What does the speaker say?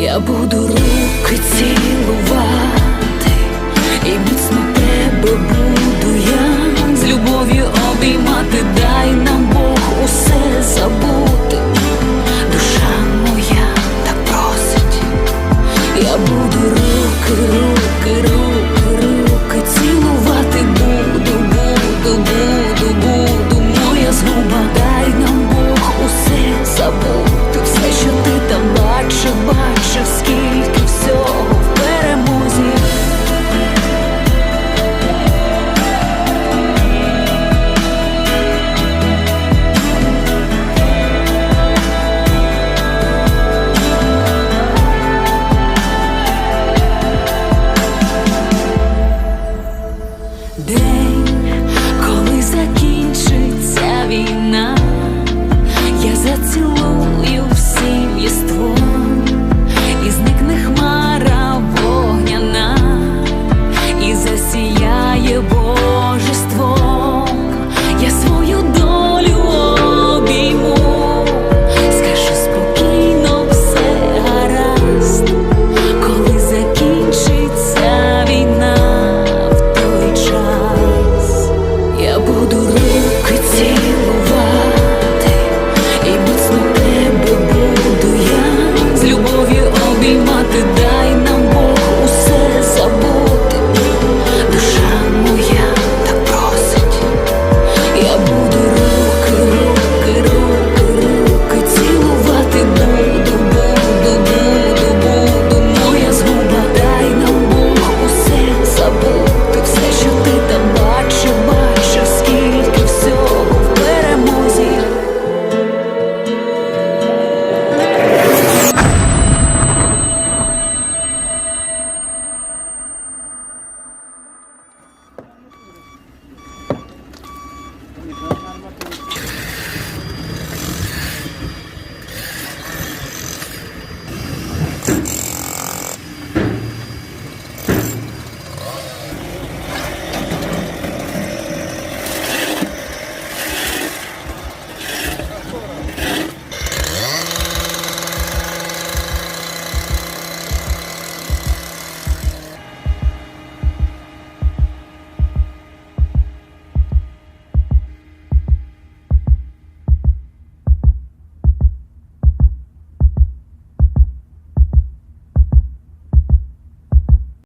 я буду руки цілувати, і міцно тебе буду я з любов'ю обіймати, дай нам Бог усе забути. Душа моя так просить. Я буду руки, руки, руки, руки цілувати буду, буду, буду, буду. Моя згуба, дай нам Бог усе забути. Все, що ти там бачив, Коли закінчиться війна, я зацілую всім